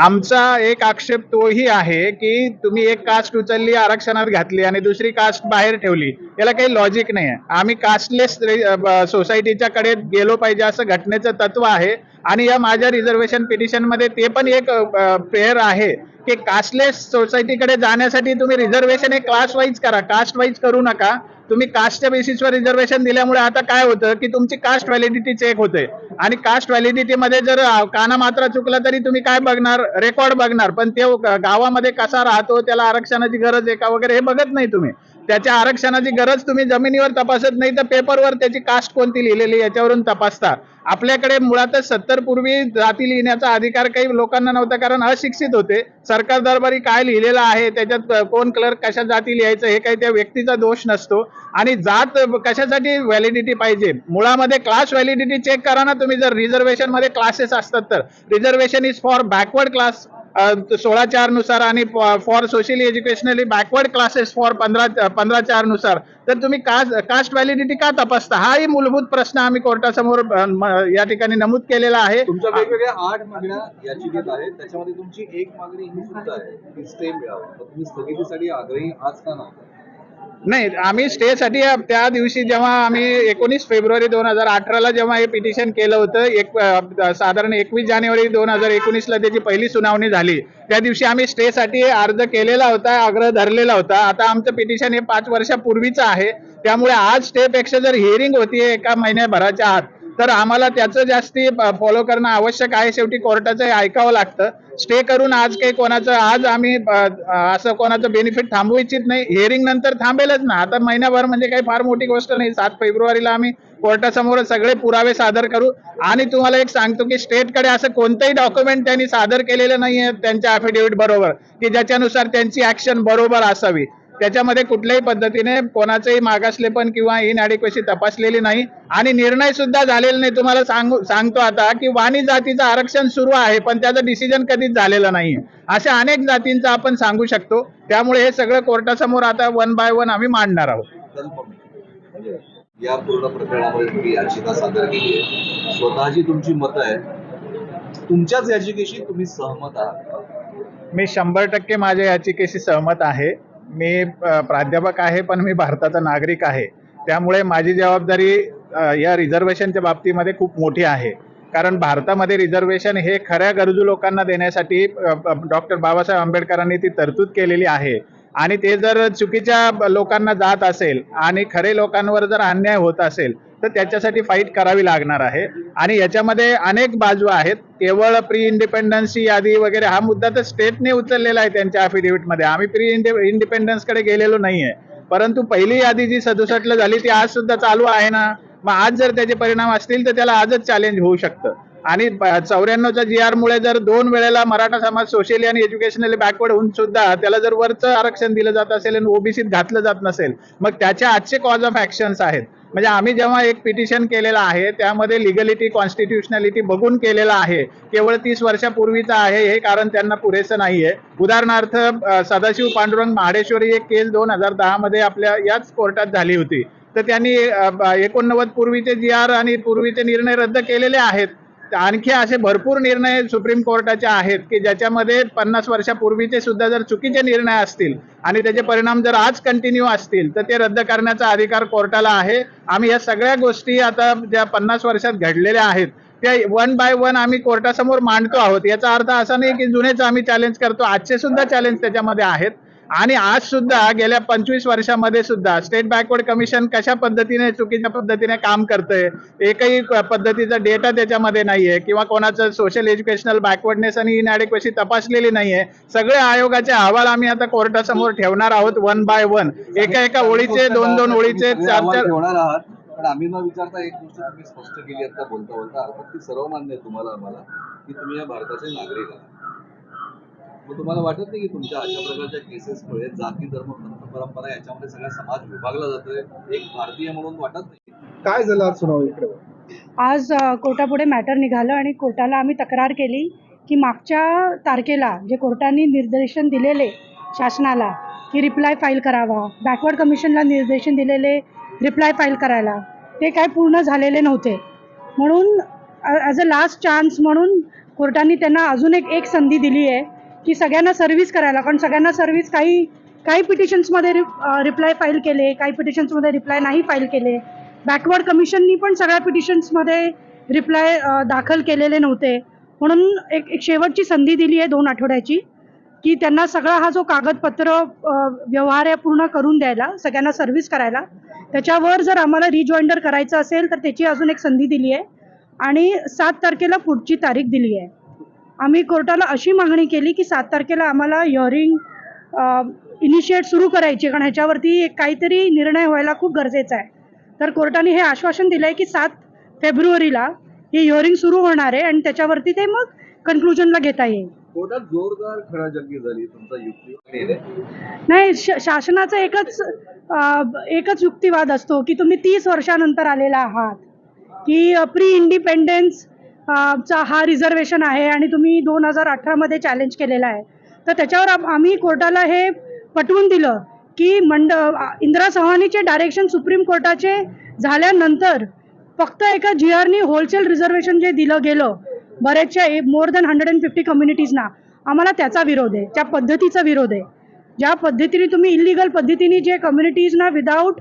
आमचा एक आक्षेप तोही आहे की तुम्ही एक कास्ट उचलली आरक्षणात घातली आणि दुसरी कास्ट बाहेर ठेवली. याला काही लॉजिक नाही आहे आम्ही कास्टलेस सोसायटीच्या कडे गेलो पाहिजे असं घटनेचं तत्व आहे. आणि या माझ्या रिझर्वेशन पिटिशनमध्ये ते पण एक प्रेयर आहे. की कास्टलेस सोसायटीकडे जाण्यासाठी तुम्ही रिझर्वेशन हे क्लास वाईज करा. कास्ट वाईज करू नका. तुम्ही कास्टच्या बेसिसवर रिझर्वेशन दिल्यामुळे आता काय होतं की तुमची कास्ट व्हॅलिडिटी चेक होते. आणि कास्ट व्हॅलिडिटीमध्ये जर काना मात्रा चुकला तरी तुम्ही काय बघणार? रेकॉर्ड बघणार. पण ते गावामध्ये कसा राहतो त्याला आरक्षणाची गरज आहे का वगैरे हे बघत नाही तुम्ही. त्याच्या आरक्षणाची गरज तुम्ही जमिनीवर तपासत नाही तर पेपरवर त्याची कास्ट कोणती लिहिलेली याच्यावरून तपासता. आपल्याकडे मुळातच सत्तर पूर्वी जाती लिहिण्याचा अधिकार काही लोकांना नव्हता कारण अशिक्षित होते. सरकार दरबारी काय लिहिलेलं आहे त्याच्यात कोण क्लर्क कशा जाती लिहायचं हे काही त्या व्यक्तीचा दोष नसतो. आणि जात कशासाठी व्हॅलिडिटी पाहिजे? मुळामध्ये क्लास व्हॅलिडिटी चेक करा ना तुम्ही. जर रिझर्वेशनमध्ये क्लासेस असतात तर. Reservation is for backward class सोळा चारनुसार आणि for socially educationally backward classes for पंधरा पंधरा चारनुसार. तर तुम्ही कास्ट कास्ट व्हॅलिडिटी का तपासता? हाही मूलभूत प्रश्न आम्ही कोर्टासमोर या ठिकाणी नमूद केलेला आहे. तुमच्या वेगवेगळ्या आठ मागण्या याचिकेत आहेत. त्याच्यामध्ये तुमची एक मागणी ही सुद्धा आहे की स्टे मिळावं. तुम्ही स्थगितीसाठी आग्रही आज का नव्हता नाही आम्ही स्टेसाठी त्या दिवशी जेव्हा आम्ही एकोणीस फेब्रुवारी दोन हजार अठराला जेव्हा हे पिटिशन केलं होतं एक साधारण एकवीस जानेवारी दोन हजार एकोणीसला त्याची पहिली सुनावणी झाली. त्या दिवशी आम्ही स्टेसाठी अर्ज केलेला होता आग्रह धरलेला होता. आता आमचं पिटिशन हे पाच वर्षापूर्वीचं आहे. त्यामुळे आज स्टेपेक्षा जर हिअरिंग होतीये एका महिन्याभराच्या आत तर आम्हाला त्याचं जास्ती फॉलो करणं आवश्यक आहे. शेवटी कोर्टाचं हे ऐकावं लागतं. स्टे करून आज काही कोणाचं आज आम्ही असं कोणाचं बेनिफिट थांबवू इच्छित नाही. हिअरिंग नंतर थांबेलच ना. आता महिनाभर म्हणजे काही फार मोठी गोष्ट नाही. सात फेब्रुवारीला आम्ही कोर्टासमोर सगळे पुरावे सादर करू. आणि तुम्हाला एक सांगतो की स्टेटकडे असं कोणतंही डॉक्युमेंट त्यांनी सादर केलेलं नाहीये त्यांच्या अफिडेव्हिट बरोबर की ज्याच्यानुसार त्यांची ऍक्शन बरोबर असावी. त्याच्यामध्ये कुठल्याही पद्धतीने कोणाचंही मागासलेपण किंवा इनॲडिक्वेसी तपासलेली नाही. आणि निर्णय सुद्धा झालेला नाही. तुम्हाला सांगू सांगतो आता की वाणी जातीचं आरक्षण सुरू आहे पण त्याचं डिसिजन कधीच झालेलं नाही अशा अनेक जातींचं आपण सांगू शकतो. त्यामुळे हे सगळं कोर्टासमोर आता वन बाय वन आम्ही मांडणार आहोत. या पूर्ण प्रकरणामध्ये तुम्ही याचिका सादर केली आहे. स्वतःची तुमची मतं आहे तुमच्याच याचिकेशी तुम्ही सहमत आहात मी शंभर टक्के माझ्या याचिकेशी सहमत आहे. मी प्राध्यापक आहे पण मी भारताचा नागरिक आहे. त्यामुळे माझी जबाबदारी या रिझर्वेशनच्या बाबतीमध्ये खूप मोठी आहे. कारण भारतामध्ये रिझर्वेशन हे खऱ्या गरजू लोकांना देण्यासाठी डॉक्टर बाबासाहेब आंबेडकरांनी ती तरतूद केलेली आहे. आणि ते जर चुकीच्या लोकांना जात असेल आणि खरे लोकांवर जर अन्याय होत असेल तर त्याच्यासाठी फाईट करावी लागणार आहे. आणि याच्यामध्ये अनेक बाजू आहेत. केवळ प्री इंडिपेंडन्सची यादी वगैरे हा मुद्दा तर स्टेटने उचललेला आहे त्यांच्या अफिडेव्हिटमध्ये आम्ही प्री इंडि इंडिपेंडन्सकडे गेलेलो नाहीये. परंतु पहिली यादी जी सदुसष्टला झाली ती आज सुद्धा चालू आहे ना? मग आज जर त्याचे परिणाम असतील तर त्याला आजच चॅलेंज होऊ शकतं. आणि चौऱ्याण्णवच्या जी आर मुळे जर दोन वेळेला मराठा समाज सोशली आणि एज्युकेशनली बॅकवर्ड होऊन सुद्धा त्याला जर वरचं आरक्षण दिलं जात असेल आणि ओबीसीत घातलं जात नसेल मग त्याच्या आजचे कॉज ऑफ ऍक्शन्स आहेत. म्हणजे आम्ही जेव्हा एक पिटिशन केलेलं आहे त्यामध्ये लिगलिटी कॉन्स्टिट्युशनॅलिटी बघून केलेलं आहे. केवळ तीस वर्षापूर्वीचं आहे हे कारण त्यांना पुरेसं नाही आहे उदाहरणार्थ सदाशिव पांडुरंग महाडेश्वरी एक केस दोन हजार दहामध्ये आपल्या याच कोर्टात झाली होती. तर त्यांनी एकोणनव्वद पूर्वीचे जी आर आणि पूर्वीचे निर्णय रद्द केलेले आहेत. आणखी असे भरपूर निर्णय सुप्रीम कोर्टाचे आहेत की ज्याच्यामध्ये पन्नास वर्षापूर्वीचे सुद्धा जर चुकीचे निर्णय असतील आणि त्याचे परिणाम जर आज कंटिन्यू असतील तर ते रद्द करण्याचा अधिकार कोर्टाला आहे. आम्ही या सगळ्या गोष्टी आता ज्या पन्नास वर्षात घडलेल्या आहेत त्या वन बाय वन आम्ही कोर्टासमोर मांडतो आहोत. याचा अर्थ असा नाही की जुनेच आम्ही चॅलेंज करतो आजचे सुद्धा चॅलेंज त्याच्यामध्ये आहेत. आणि आज सुद्धा गेल्या पंचवीस वर्षामध्ये सुद्धा स्टेट बॅकवर्ड कमिशन कशा पद्धतीने चुकीच्या पद्धतीने काम करतंय एकही पद्धतीचा डेटा त्याच्यामध्ये नाहीये किंवा कोणाचं सोशल एज्युकेशनल बॅकवर्डनेस आणि इनॲडिक्वेसी तपासलेली नाहीये सगळे आयोगाचे अहवाल आम्ही आता कोर्टासमोर ठेवणार आहोत वन बाय वन एका एका ओळीचे दोन दोन ओळीचे चार चार ठेवणार आहात पण आम्ही न विचारता एक गोष्ट तुम्ही स्पष्ट केली आता बोलता बोलता अर्थात ती सर्वमान्य आहे तुम्हाला आम्हाला की तुम्ही या भारताचे नागरिक आहात. मग तुम्हाला वाटत नाही की तुमच्या अशा प्रकारच्या केसेसमुळे जाती धर्म पंथ परंपरा याच्यामध्ये सगळा समाज विभागला जातोय? एक भारतीय म्हणून वाटत नाही. काय झालं आज सुनावणी इकडे? आज कोर्टापुढे मॅटर निघालं आणि कोर्टाला आम्ही तक्रार केली की मागच्या तारखेला जे कोर्टाने निर्देशन दिलेले शासनाला की रिप्लाय फाईल करावा बॅकवर्ड कमिशनला निर्देशन दिलेले रिप्लाय फाईल करायला ते काय पूर्ण झालेले नव्हते. म्हणून ॲज अ लास्ट चान्स म्हणून कोर्टाने त्यांना अजून एक एक संधी दिली आहे की सगळ्यांना सर्व्हिस करायला. कारण सगळ्यांना सर्व्हिस काही काही पिटिशन्समध्ये रि रिप्लाय फाईल केले काही पिटिशन्समध्ये रिप्लाय नाही फाईल केले. बॅकवर्ड कमिशननी पण सगळ्या पिटिशन्समध्ये रिप्लाय दाखल केलेले नव्हते. म्हणून एक एक शेवटची संधी दिली आहे दोन आठवड्याची की त्यांना सगळा हा जो कागदपत्र व्यवहार आहे पूर्ण करून द्यायला सगळ्यांना सर्व्हिस करायला. त्याच्यावर जर आम्हाला रिजॉइंडर करायचं असेल तर त्याची अजून एक संधी दिली आहे. आणि सात तारखेला पुढची तारीख दिली आहे. आम्ही कोर्टाला अशी मागणी केली की सात तारखेला आम्हाला हिअरिंग इनिशिएट सुरू करायची कारण ह्याच्यावरती काहीतरी निर्णय व्हायला खूप गरजेचा आहे. तर कोर्टाने हे आश्वासन दिलं आहे की सात फेब्रुवारीला ही हिअरिंग सुरू होणार आहे आणि त्याच्यावरती ते मग कन्क्लुजनला घेता येईल. कोर्टात जोरदार खडाजंगी झाली तुमचा युक्ती नाही शासनाचा एकच एकच युक्तिवाद असतो की तुम्ही तीस वर्षानंतर आलेला आहात. की प्री इंडिपेंडन्स चा हा रिझर्वेशन आहे आणि तुम्ही दोन हजार अठरामध्ये चॅलेंज केलेला आहे. तर त्याच्यावर आम्ही कोर्टाला हे पटवून दिलं की मंड इंदिरा चव्हाणीचे डायरेक्शन सुप्रीम कोर्टाचे झाल्यानंतर फक्त एका जी आरनी होलसेल रिझर्वेशन जे दिलं गेलं बरेचशा more than hundred and fifty कम्युनिटीजना आम्हाला त्याचा विरोध आहे त्या पद्धतीचा विरोध आहे. ज्या पद्धतीने तुम्ही इलिगल पद्धतीने जे कम्युनिटीजना without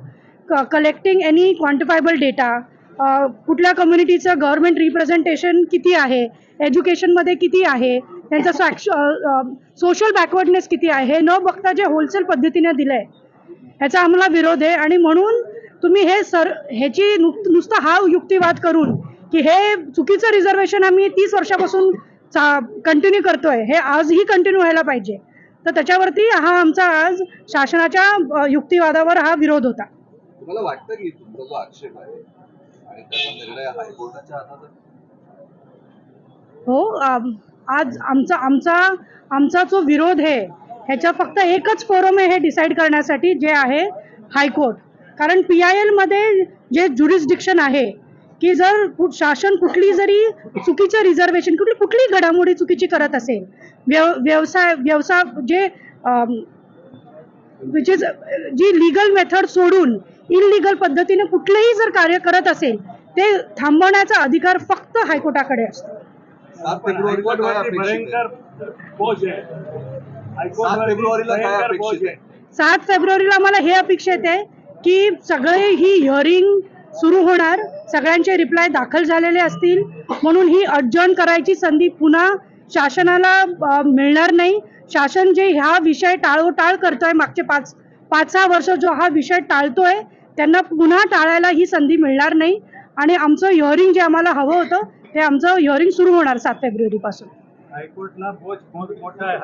collecting any quantifiable data कुठल्या कम्युनिटीचं गव्हर्नमेंट रिप्रेझेंटेशन किती आहे? एज्युकेशनमध्ये किती आहे? त्यांचं सोशल बॅकवर्डनेस किती आहे? हे न बघता जे होलसेल पद्धतीने दिलं आहे ह्याचा आम्हाला विरोध आहे. आणि म्हणून तुम्ही हे सर ह्याची नुक नुसतं हा युक्तिवाद करून की हे चुकीचं रिझर्वेशन आम्ही तीस वर्षापासून चा कंटिन्यू करतोय हे आजही कंटिन्यू व्हायला पाहिजे. तर त्याच्यावरती हा आमचा आज शासनाच्या युक्तिवादावर हा विरोध होता. मला वाटतं की तुमचा जो आक्षेप आहे हो आज आमचा आमचा आमचा जो विरोध आहे ह्याच्या फक्त एकच फोरम आहे हे डिसाईड करण्यासाठी जे आहे हायकोर्ट. कारण पी आय एलमध्ये जे ज्युरिस्डिक्शन आहे की जर शासन कुठली जरी चुकीचं रिझर्वेशन कुठली कुठली घडामोडी चुकीची करत असेल व्यव व्यवसाय व्यवसाय जे विच इज जी लिगल मेथड सोडून इलिगल पद्धतीने कुठलेही जर कार्य करत असेल ते थांबवण्याचा अधिकार फक्त हायकोर्टाकडे असतो. सात फेब्रुवारीला आम्हाला हे अपेक्षित आहे की सगळे ही हिअरिंग सुरू होणार सगळ्यांचे रिप्लाय दाखल झालेले असतील म्हणून ही अडजॉर्न करायची संधी पुन्हा शासनाला मिळणार नाही. शासन जे ह्या विषय टाळोटाळ करतोय मागचे पाच पाच सहा वर्ष जो हा विषय टाळतोय त्यांना पुन्हा टाळायला ही संधी मिळणार नाही. आणि आमचं हिअरिंग जे आम्हाला हवं होतं ते आमचं हिअरिंग सुरू होणार सात फेब्रुवारीपासून. हायकोर्टला बोज मोठा आहे.